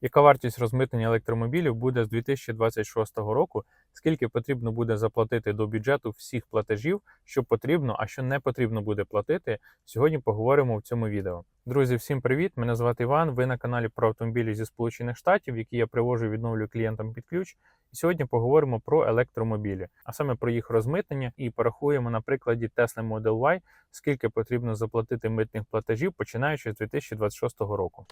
Яка вартість розмитнення електромобілів буде з 2026 року? Скільки потрібно буде заплатити до бюджету всіх платежів, що потрібно, а що не потрібно буде платити? Сьогодні поговоримо в цьому відео. Друзі, всім привіт! Мене звати Іван. Ви на каналі про автомобілі зі Сполучених Штатів, які я привожу і відновлюю клієнтам під ключ. І сьогодні поговоримо про електромобілі, а саме про їх розмитнення, і порахуємо на прикладі Tesla Model Y, скільки потрібно заплатити митних платежів, починаючи з 2026 року.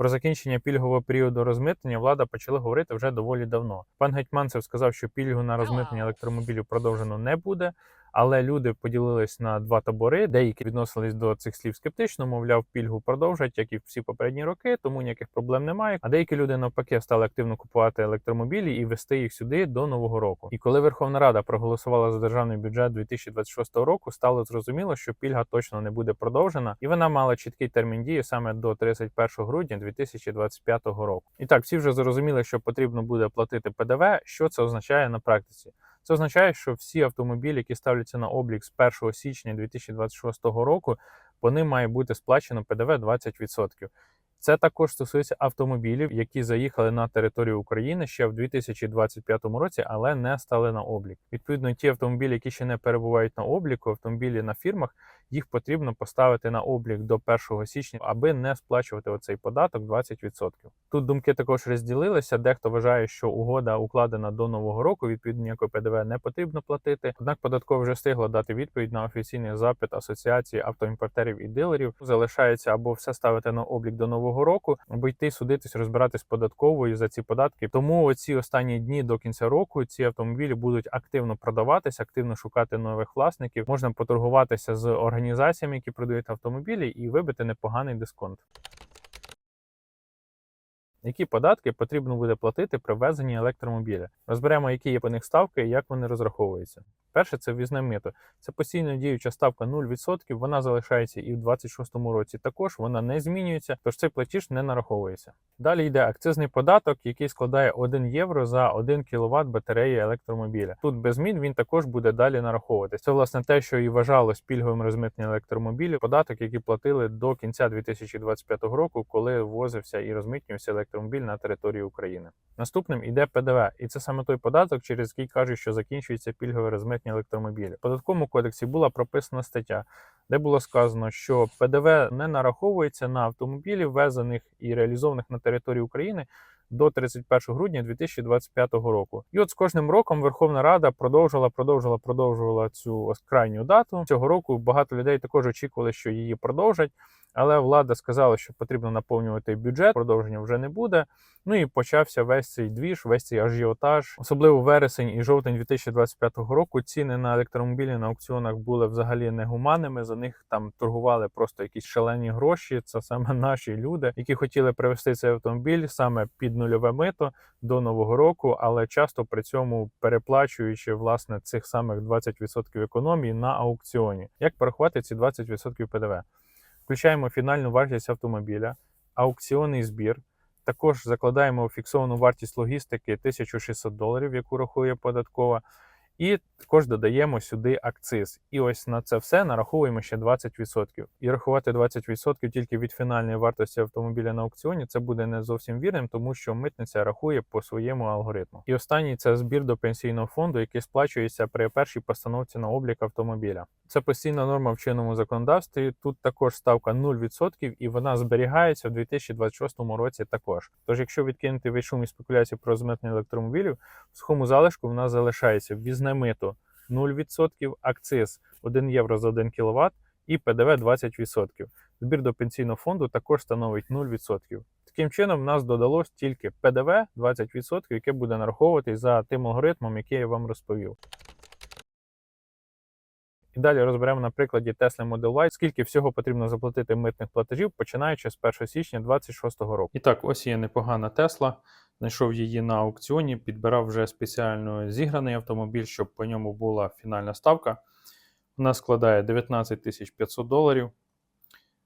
Про закінчення пільгового періоду розмитнення влада почала говорити вже доволі давно. Пан Гетьманцев сказав, що пільгу на розмитнення електромобілів продовжено не буде. Але люди поділились на два табори. Деякі відносились до цих слів скептично, мовляв, пільгу продовжать, як і всі попередні роки, тому ніяких проблем немає. А деякі люди навпаки стали активно купувати електромобілі і вести їх сюди до нового року. І коли Верховна Рада проголосувала за державний бюджет 2026 року, стало зрозуміло, що пільга точно не буде продовжена, і вона мала чіткий термін дії саме до 31 грудня 2025 року. І так, всі вже зрозуміли, що потрібно буде платити ПДВ. Що це означає на практиці? Це означає, що всі автомобілі, які ставляться на облік з 1 січня 2026 року, по ним має бути сплачено ПДВ 20%. Це також стосується автомобілів, які заїхали на територію України ще в 2025 році, але не стали на облік. Відповідно, ті автомобілі, які ще не перебувають на обліку, автомобілі на фірмах, їх потрібно поставити на облік до 1 січня, аби не сплачувати оцей податок 20%. Тут думки також розділилися. Дехто вважає, що угода укладена до нового року, відповідно ніякої ПДВ не потрібно платити. Однак податково вже встигла дати відповідь на офіційний запит Асоціації автоімпортерів і дилерів. Залишається або все ставити на облік до нового року, або йти судитись, розбиратись податковою за ці податки. Тому оці останні дні до кінця року ці автомобілі будуть активно продаватися, активно шукати нових власників. Можна поторгуватися з організаціями, які продають автомобілі, і вибити непоганий дисконт. Які податки потрібно буде платити при ввезенні електромобіля? Розберемо, які є по них ставки і як вони розраховуються. Перше це ввізне мито. Це постійно діюча ставка 0%, вона залишається і в 2026 році. Також вона не змінюється, тож цей платіж не нараховується. Далі йде акцизний податок, який складає 1 євро за 1 кВт батареї електромобіля. Тут без змін він також буде далі нараховуватися. Це власне те, що і вважалось пільговим розмитненням електромобілів. Податок, який платили до кінця 2025 року, коли ввозився і розмитнювався електромобіль на території України. Наступним іде ПДВ, і це саме той податок, через який кажуть, що закінчується пільгове розмитнення електромобілів. В податковому кодексі була прописана стаття, де було сказано, що ПДВ не нараховується на автомобілі, ввезених і реалізованих на території України. До 31 грудня 2025 року, і от з кожним роком Верховна Рада продовжувала, продовжувала, продовжувала цю крайню дату цього року. Багато людей також очікували, що її продовжать. Але влада сказала, що потрібно наповнювати бюджет, продовження вже не буде. Ну і почався весь цей двіж, весь цей ажіотаж. Особливо вересень і жовтень 2025 року ціни на електромобілі на аукціонах були взагалі негуманними. За них там торгували просто якісь шалені гроші. Це саме наші люди, які хотіли привезти цей автомобіль саме під нульове мито до нового року, але часто при цьому переплачуючи власне цих самих 20% економії на аукціоні. Як порахувати ці 20% ПДВ? Включаємо фінальну вартість автомобіля, аукціонний збір. Також закладаємо фіксовану вартість логістики 1600 доларів, яку рахує податкова. І також додаємо сюди акциз. І ось на це все нараховуємо ще 20%. І рахувати 20% тільки від фінальної вартості автомобіля на аукціоні це буде не зовсім вірним, тому що митниця рахує по своєму алгоритму. І останній це збір до пенсійного фонду, який сплачується при першій постановці на облік автомобіля. Це постійна норма в чинному законодавстві. Тут також ставка 0% і вона зберігається в 2026 році також. Тож, якщо відкинути весь шум і спекуляції про змитнення електромобілів, в сухому залишку в нас залишається ввізне мито 0%, акциз 1 євро за 1 кВт і ПДВ 20%. Збір до пенсійного фонду також становить 0%. Таким чином, нас додалось тільки ПДВ 20%, яке буде нараховуватись за тим алгоритмом, який я вам розповів. І далі розберемо на прикладі Tesla Model Y, скільки всього потрібно заплатити митних платежів, починаючи з 1 січня 2026 року. І так, ось є непогана Tesla. Знайшов її на аукціоні, підбирав вже спеціально зіграний автомобіль, щоб по ньому була фінальна ставка. Вона складає 19 500 доларів.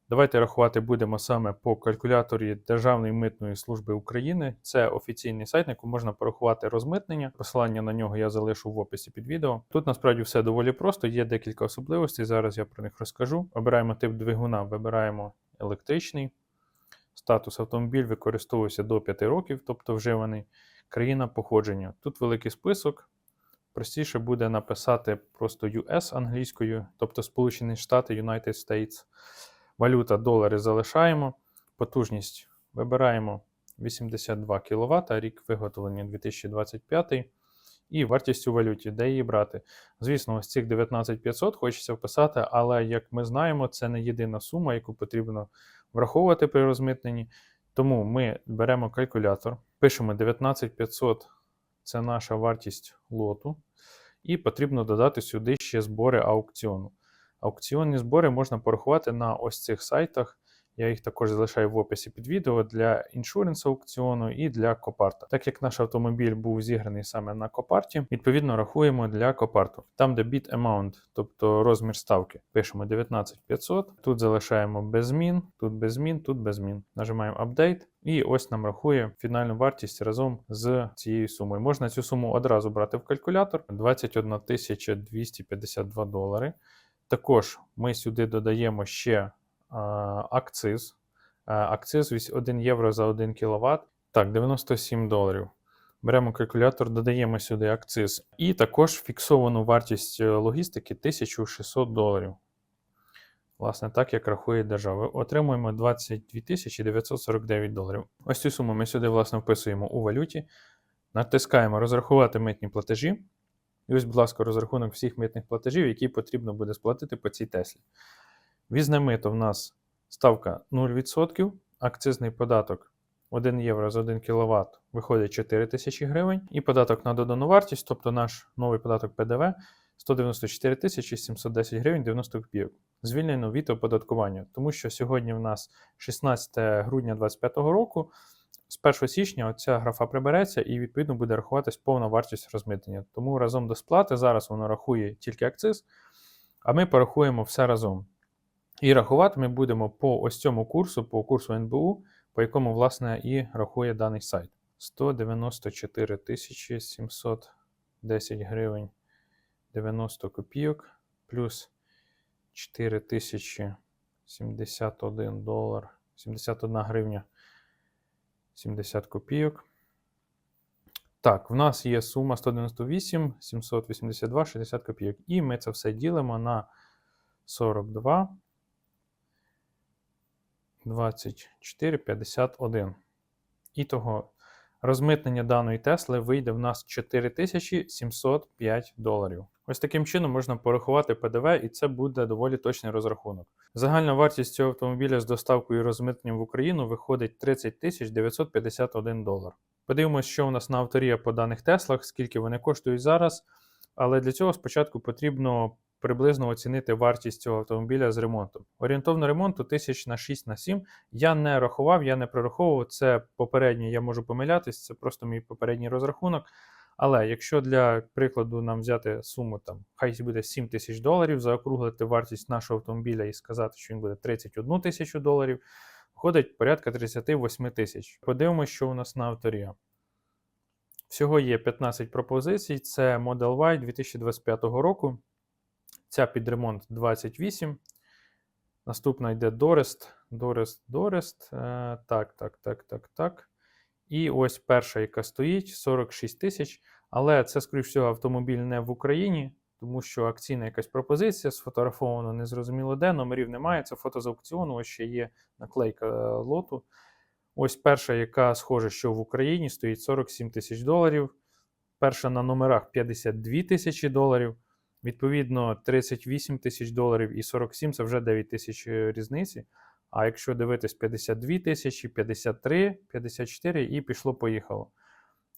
Давайте рахувати будемо саме по калькуляторі Державної митної служби України. Це офіційний сайт, на якому можна порахувати розмитнення. Посилання на нього я залишу в описі під відео. Тут насправді все доволі просто, є декілька особливостей. Зараз я про них розкажу. Обираємо тип двигуна, вибираємо електричний. Статус автомобіль використовується до 5 років, тобто вживаний. Країна походження. Тут великий список. Простіше буде написати просто US англійською, тобто Сполучені Штати, United States. Валюта долари залишаємо. Потужність вибираємо 82 кВт, рік виготовлення 2025. І вартість у валюті, де її брати. Звісно, ось цих 19500 хочеться вписати, але як ми знаємо, це не єдина сума, яку потрібно враховувати при розмитненні. Тому ми беремо калькулятор, пишемо 19500 це наша вартість лоту, і потрібно додати сюди ще збори аукціону. Аукціонні збори можна порахувати на ось цих сайтах. Я їх також залишаю в описі під відео для іншуренс аукціону і для Копарта. Так як наш автомобіль був зіграний саме на Копарті, відповідно рахуємо для Копарту. Там, де bid amount, тобто розмір ставки, пишемо 19500. Тут залишаємо без змін, тут без змін, тут без змін. Нажимаємо Update. І ось нам рахує фінальну вартість разом з цією сумою. Можна цю суму одразу брати в калькулятор 21 252 долари. Також ми сюди додаємо ще акциз. Акциз 1 євро за 1 кВт. Так, 97 доларів. Беремо калькулятор, додаємо сюди акциз. І також фіксовану вартість е, логістики 1600 доларів. Власне, так як рахує держава. Отримуємо 22 949 доларів. Ось цю суму ми сюди, власне, вписуємо у валюті. Натискаємо розрахувати митні платежі. І ось, будь ласка, розрахунок всіх митних платежів, які потрібно буде сплатити по цій Теслі. Візне мито в нас ставка 0%, акцизний податок 1 євро за 1 кВт виходить 4 тисячі гривень. І податок на додану вартість, тобто наш новий податок ПДВ 194 710 гривень 90 копійок. Звільнено від оподаткування, тому що сьогодні в нас 16 грудня 2025 року. З 1 січня оця графа прибереться і відповідно буде рахуватись повна вартість розмитнення. Тому разом до сплати зараз воно рахує тільки акциз, а ми порахуємо все разом. І рахувати ми будемо по ось цьому курсу, по курсу НБУ, по якому, власне, і рахує даний сайт. 194 710 гривень 90 копійок, плюс 4071 долар, 71 гривня 70 копійок. Так, в нас є сума 198 782 60 копійок. І ми це все ділимо на 42 24 51. І того розмитнення даної Тесли вийде в нас 4705 доларів. Ось таким чином можна порахувати ПДВ, і це буде доволі точний розрахунок. Загальна вартість цього автомобіля з доставкою і розмитненням в Україну виходить 30 951 долар. Подивимось, що у нас на авторія по даних Теслах, скільки вони коштують зараз. Але для цього спочатку потрібно приблизно оцінити вартість цього автомобіля з ремонтом. Орієнтовно ремонту тисяч на 6 на 7. Я не рахував, я не прораховував. Це попереднє, я можу помилятись, це просто мій попередній розрахунок. Але якщо для прикладу нам взяти суму, там, хай буде 7 тисяч доларів, заокруглити вартість нашого автомобіля і сказати, що він буде 31 тисячу доларів, виходить порядка 38 тисяч. Подивимося, що у нас на авторія. Всього є 15 пропозицій. Це Model Y 2025 року. Ця під ремонт 28. Наступна йде Дорест. Дорест, Дорест. Е, так, так, так, так, так. І ось перша, яка стоїть, 46 тисяч. Але це, скоріш всього, автомобіль не в Україні, тому що акційна якась пропозиція, сфотографовано незрозуміло де, номерів немає. Це фото з аукціону, ось ще є наклейка е, лоту. Ось перша, яка схоже, що в Україні стоїть 47 тисяч доларів. Перша на номерах 52 тисячі доларів. Відповідно, 38 тисяч доларів і 47 це вже 9 тисяч е, різниці. А якщо дивитись 52 тисячі, 53, 54 і пішло-поїхало.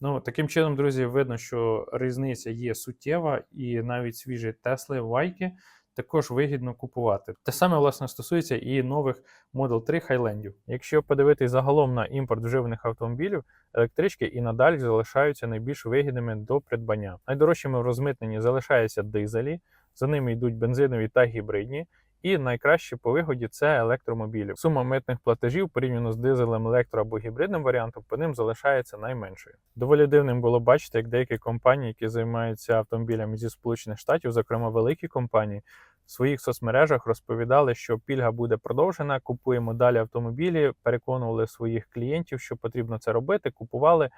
Ну, таким чином, друзі, видно, що різниця є суттєва, і навіть свіжі Тесли, Вайки також вигідно купувати. Те саме, власне, стосується і нових Model 3 Хайлендів. Якщо подивитись загалом на імпорт вживаних автомобілів, електрички і надалі залишаються найбільш вигідними до придбання. Найдорожчими в розмитненні залишаються дизелі, за ними йдуть бензинові та гібридні. І найкраще по вигоді це електромобілі. Сума митних платежів порівняно з дизелем, електро або гібридним варіантом по ним залишається найменшою. Доволі дивним було бачити, як деякі компанії, які займаються автомобілями зі Сполучених Штатів, зокрема великі компанії, в своїх соцмережах розповідали, що пільга буде продовжена. Купуємо далі автомобілі, переконували своїх клієнтів, що потрібно це робити. Купували.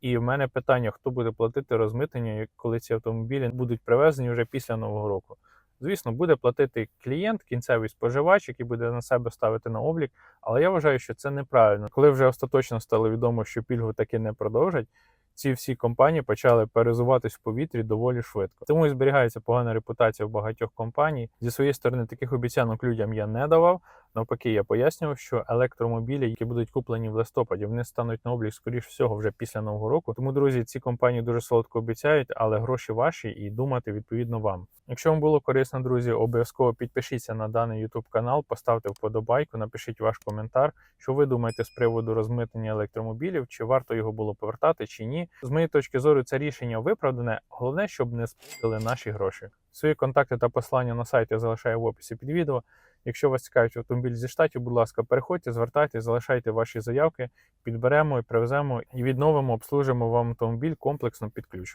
І в мене питання: хто буде платити розмитнення, коли ці автомобілі будуть привезені вже після нового року? Звісно, буде платити клієнт, кінцевий споживач, який буде на себе ставити на облік. Але я вважаю, що це неправильно. Коли вже остаточно стало відомо, що пільгу таки не продовжать, ці всі компанії почали перезуватись в повітрі доволі швидко. Тому і зберігається погана репутація в багатьох компаній. Зі своєї сторони таких обіцянок людям я не давав. Навпаки, я пояснював, що електромобілі, які будуть куплені в листопаді, вони стануть на облік, скоріш всього, вже після нового року. Тому, друзі, ці компанії дуже солодко обіцяють, але гроші ваші і думати відповідно вам. Якщо вам було корисно, друзі, обов'язково підпишіться на даний YouTube канал, поставте вподобайку, напишіть ваш коментар, що ви думаєте з приводу розмитнення електромобілів, чи варто його було повертати, чи ні. З моєї точки зору, це рішення виправдане. Головне, щоб не спустили наші гроші. Свої контакти та посилання на сайті я залишаю в описі під відео. Якщо вас цікавить автомобіль зі штатів, будь ласка, переходьте, звертайте, залишайте ваші заявки, підберемо і привеземо і відновимо, обслужимо вам автомобіль комплексно під ключ.